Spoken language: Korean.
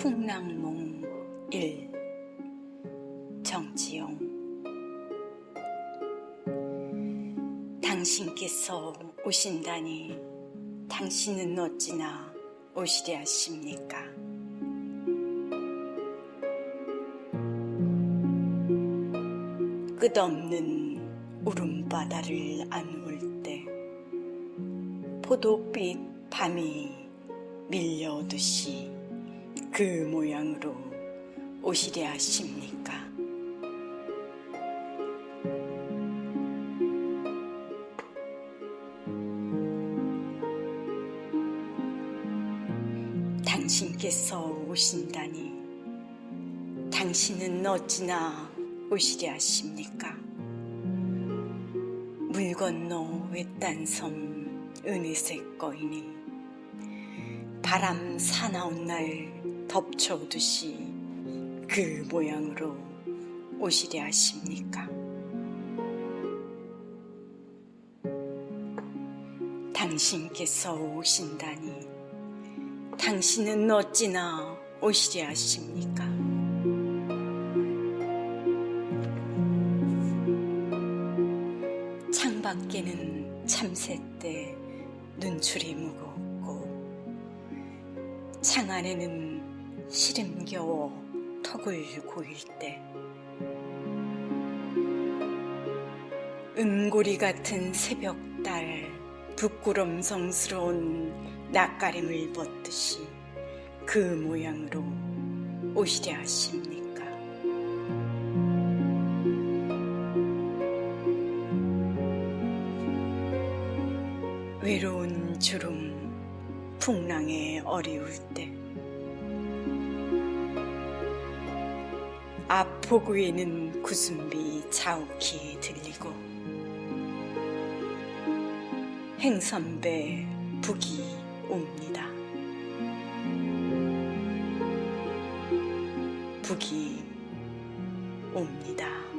풍랑몽 1 정지용 당신께서 오신다니 당신은 어찌나 오시려 하십니까? 끝없는 울음바다를 안울 때 포도빛 밤이 밀려오듯이 그 모양으로 오시려 하십니까? 당신께서 오신다니 당신은 어찌나 오시려 하십니까? 물 건너 외딴 섬 은희색 거인이 바람 사나운 날 덮쳐오듯이 그 모양으로 오시려 하십니까? 당신께서 오신다니 당신은 어찌나 오시려 하십니까? 창밖에는 참새 때 눈출이 무겁고 창 안에는 시름겨워 턱을 고일 때 은고리 같은 새벽달 부끄럼성스러운 낯가림을 벗듯이 그 모양으로 오시려 하십니까? 외로운 주름 풍랑에 어리울 때 앞포구에는 구순비 자욱히 들리고 행선배 북이 옵니다. 북이 옵니다.